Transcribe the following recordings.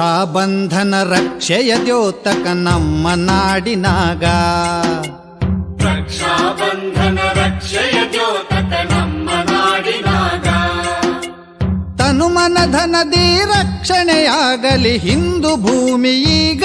ರಕ್ಷಾಬಂಧನ ರಕ್ಷೆಯ ದ್ಯೋತಕ ನಮ್ಮ ನಾಡಿನಾಗ. ರಕ್ಷಾಬಂಧನ ರಕ್ಷೆಯ ದ್ಯೋತಕ ನಮ್ಮ ನಾಡಿನಾಗ. ತನುಮನ ಧನದಿ ರಕ್ಷಣೆಯಾಗಲಿ ಹಿಂದೂ ಭೂಮಿ ಈಗ.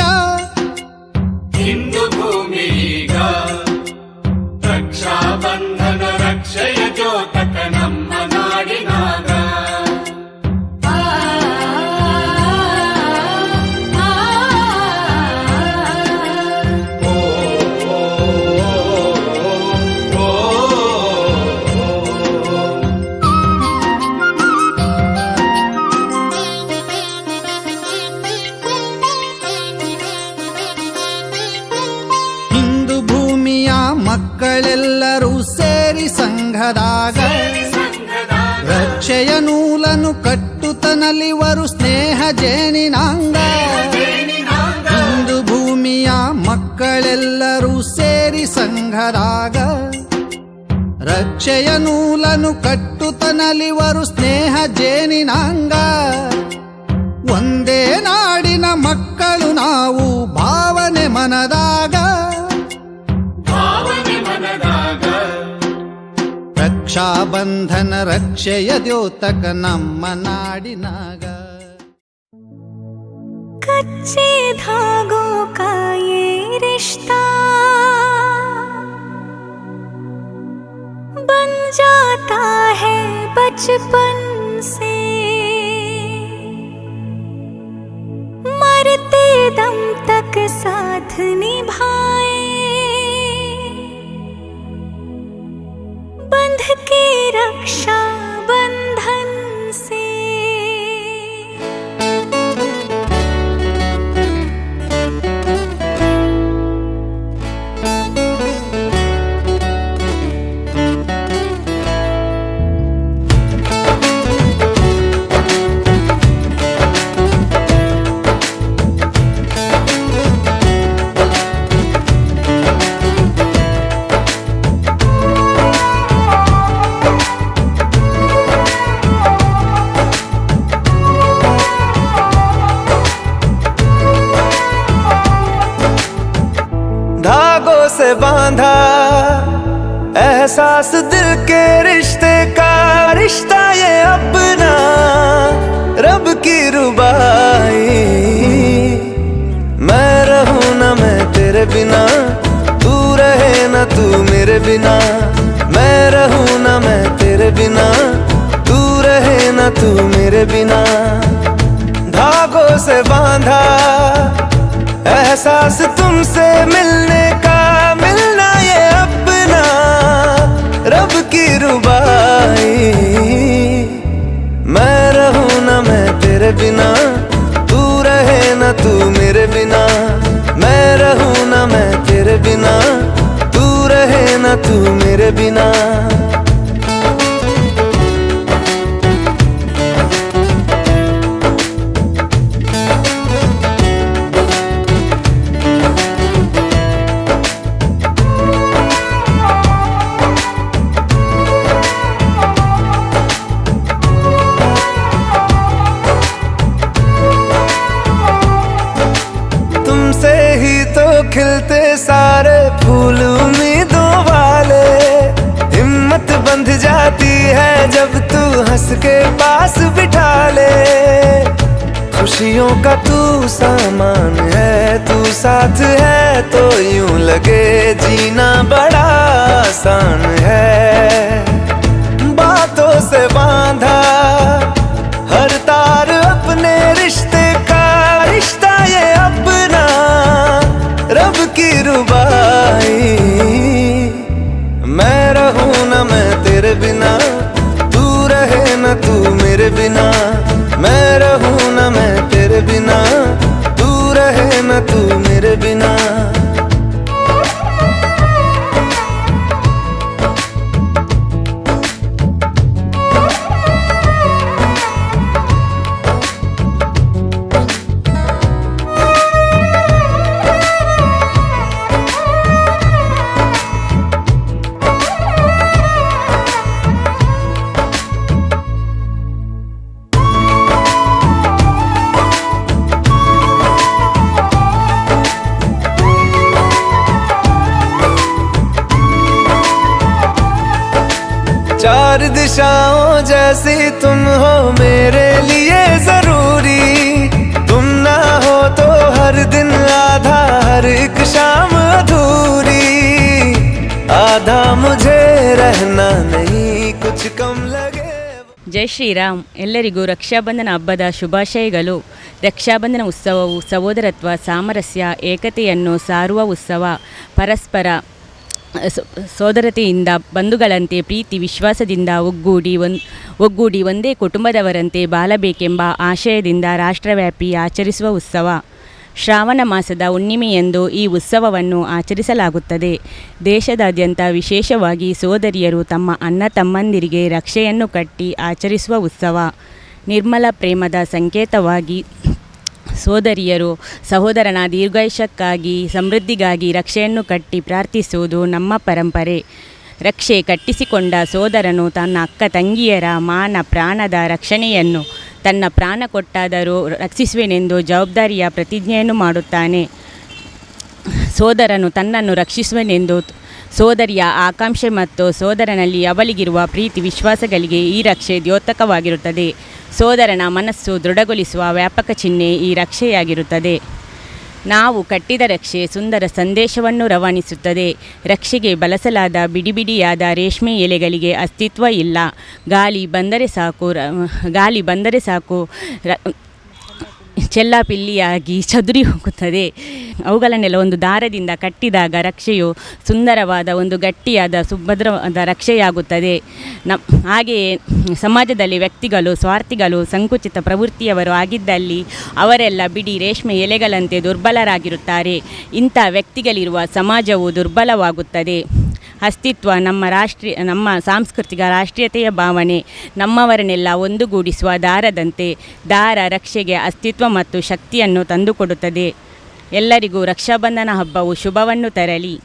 ಮಕ್ಕಳೆಲ್ಲರೂ ಸೇರಿ ಸಂಘದಾಗ ರಕ್ಷೆಯ ನೂಲನು ಕಟ್ಟುತನಲಿವರು ಸ್ನೇಹ ಜೇನಿನಾಂಗ. ಹಿಂದು ಭೂಮಿಯ ಮಕ್ಕಳೆಲ್ಲರೂ ಸೇರಿ ಸಂಘದಾಗ ರಕ್ಷೆಯ ನೂಲನು ಕಟ್ಟುತನಲಿವರು ಸ್ನೇಹ ಜೇನಿನಾಂಗ. ಒಂದೇ ನಾಡಿನ ಮಕ್ಕಳು ನಾವು ಭಾವನೆ ರಕ್ಷಾಬಂಧನ ರಕ್ಷೆಯ ದ್ಯೋತಕ ನಮ್ಮ ನಾಡಿನಾಗ कच्चे धागों का ये रिश्ता बन जाता है बचपन से बांधा एहसास दिल के रिश्ते का रिश्ता ये अपना, रब की रुबाई। मैं रहूँ ना मैं तेरे बिना, तू रहे ना तू मेरे बिना। मैं रहूँ ना मैं तेरे बिना, तू रहे ना तू मेरे बिना। धागों से बांधा एहसास तुमसे मिलने ना तू मेरे बिना। मैं रहूँ ना मैं तेरे बिना। तू रहे ना तू मेरे बिना। खिलते सारे फूल उम्मीदों वाले। हिम्मत बंध जाती है जब तू हंस के पास बिठा ले। खुशियों का तू सामान है, तू साथ है तो यूँ लगे जीना बड़ा आसान है की रुबाई मैं रहूँ ना मैं तेरे बिना, तू रहे ना तू मेरे बिना। मैं रहूँ ना मैं तेरे बिना, तू रहे ना तू मेरे बिना। दिशाओं जैसी तुम हो मेरे लिए जरूरी तुम ना हो तो हर दिन आधा हर एक शाम अधूरी आधा मुझे रहना नहीं कुछ कम लगे ಜೈ ಶ್ರೀರಾಮ್ ಎಲ್ಲರಿಗೂ ರಕ್ಷಾಬಂಧನ ಹಬ್ಬದ ಶುಭಾಶಯಗಳು ರಕ್ಷಾಬಂಧನ ಉತ್ಸವವು ಸಹೋದರತ್ವ ಸಾಮರಸ್ಯ ಏಕತೆಯನ್ನು ಸಾರುವ ಉತ್ಸವ ಪರಸ್ಪರ ಸೋ- ಸೋದರತೆಯಿಂದ, ಬಂಧುಗಳಂತೆ, ಪ್ರೀತಿ, ವಿಶ್ವಾಸದಿಂದ ಒಗ್ಗೂಡಿ ಒನ್ ಒಗ್ಗೂಡಿ ಒಂದೇ ಕುಟುಂಬದವರಂತೆ ಬಾಳಬೇಕೆಂಬ ಆಶಯದಿಂದ ರಾಷ್ಟ್ರವ್ಯಾಪಿ ಆಚರಿಸುವ ಉತ್ಸವ. ಶ್ರಾವಣ ಮಾಸದ ಹುಣ್ಣಿಮೆಯಂದು ಈ ಉತ್ಸವವನ್ನು ಆಚರಿಸಲಾಗುತ್ತದೆ. ದೇಶದಾದ್ಯಂತ ವಿಶೇಷವಾಗಿ ಸೋದರಿಯರು ತಮ್ಮ ಅಣ್ಣ ತಮ್ಮಂದಿರಿಗೆ ರಕ್ಷೆಯನ್ನು ಕಟ್ಟಿ ಆಚರಿಸುವ ಉತ್ಸವ. ನಿರ್ಮಲ ಪ್ರೇಮದ ಸಂಕೇತವಾಗಿ ಸೋದರಿಯರು, ಸಹೋದರನ ದೀರ್ಘಾಯುಷ್ಯಕ್ಕಾಗಿ, ಸಮೃದ್ಧಿಗಾಗಿ ರಕ್ಷೆಯನ್ನು ಕಟ್ಟಿ ಪ್ರಾರ್ಥಿಸುವುದು ನಮ್ಮ ಪರಂಪರೆ. ರಕ್ಷೆ ಕಟ್ಟಿಸಿಕೊಂಡ ಸೋದರನು ತನ್ನ ಅಕ್ಕ ತಂಗಿಯರ ಮಾನ ಪ್ರಾಣದ ರಕ್ಷಣೆಯನ್ನು ತನ್ನ ಪ್ರಾಣ ಕೊಟ್ಟಾದರೂ ರಕ್ಷಿಸುವೆನೆಂದು ಜವಾಬ್ದಾರಿಯ ಪ್ರತಿಜ್ಞೆಯನ್ನು ಮಾಡುತ್ತಾನೆ. ಸೋದರನು ತನ್ನನ್ನು ರಕ್ಷಿಸುವನೆಂದು ಸೋದರಿಯ ಆಕಾಂಕ್ಷೆ ಮತ್ತು ಸೋದರನಲ್ಲಿ ಅವಳಿಗಿರುವ ಪ್ರೀತಿ ವಿಶ್ವಾಸಗಳಿಗೆ ಈ ರಕ್ಷೆ ದ್ಯೋತಕವಾಗಿರುತ್ತದೆ. ಸೋದರನ ಮನಸ್ಸು ದೃಢಗೊಳಿಸುವ ವ್ಯಾಪಕ ಚಿಹ್ನೆ ಈ ರಕ್ಷೆಯಾಗಿರುತ್ತದೆ. ನಾವು ಕಟ್ಟಿದ ರಕ್ಷೆ ಸುಂದರ ಸಂದೇಶವನ್ನು ರವಾನಿಸುತ್ತದೆ. ರಕ್ಷೆಗೆ ಬಳಸಲಾದ ಬಿಡಿಬಿಡಿಯಾದ ರೇಷ್ಮೆ ಎಲೆಗಳಿಗೆ ಅಸ್ತಿತ್ವ ಇಲ್ಲ. ಗಾಳಿ ಬಂದರೆ ಸಾಕು ಗಾಳಿ ಬಂದರೆ ಸಾಕು ಚೆಲ್ಲಾಪಿಲ್ಲಿಯಾಗಿ ಚದುರಿ ಹೋಗುತ್ತದೆ. ಅವುಗಳನ್ನೆಲ್ಲ ಒಂದು ದಾರದಿಂದ ಕಟ್ಟಿದಾಗ ರಕ್ಷೆಯು ಸುಂದರವಾದ ಒಂದು ಗಟ್ಟಿಯಾದ ಸುಭದ್ರವಾದ ರಕ್ಷೆಯಾಗುತ್ತದೆ. ನ ಹಾಗೆಯೇ ಸಮಾಜದಲ್ಲಿ ವ್ಯಕ್ತಿಗಳು, ಸ್ವಾರ್ಥಿಗಳು, ಸಂಕುಚಿತ ಪ್ರವೃತ್ತಿಯವರು ಆಗಿದ್ದಲ್ಲಿ ಅವರೆಲ್ಲ ಬಿಡಿ ರೇಷ್ಮೆ ಎಲೆಗಳಂತೆ ದುರ್ಬಲರಾಗಿರುತ್ತಾರೆ. ಇಂಥ ವ್ಯಕ್ತಿಗಳಿರುವ ಸಮಾಜವು ದುರ್ಬಲವಾಗುತ್ತದೆ. ಅಸ್ತಿತ್ವ, ನಮ್ಮ ರಾಷ್ಟ್ರೀಯ, ನಮ್ಮ ಸಾಂಸ್ಕೃತಿಕ ರಾಷ್ಟ್ರೀಯತೆಯ ಭಾವನೆ, ನಮ್ಮವರನ್ನೆಲ್ಲ ಒಂದುಗೂಡಿಸುವ ದಾರದಂತೆ ದಾರ ರಕ್ಷೆಗೆ ಅಸ್ತಿತ್ವ ಮತ್ತು ಶಕ್ತಿಯನ್ನು ತಂದುಕೊಡುತ್ತದೆ. ಎಲ್ಲರಿಗೂ ರಕ್ಷಾಬಂಧನ ಹಬ್ಬವು ಶುಭವನ್ನು ತರಲಿ.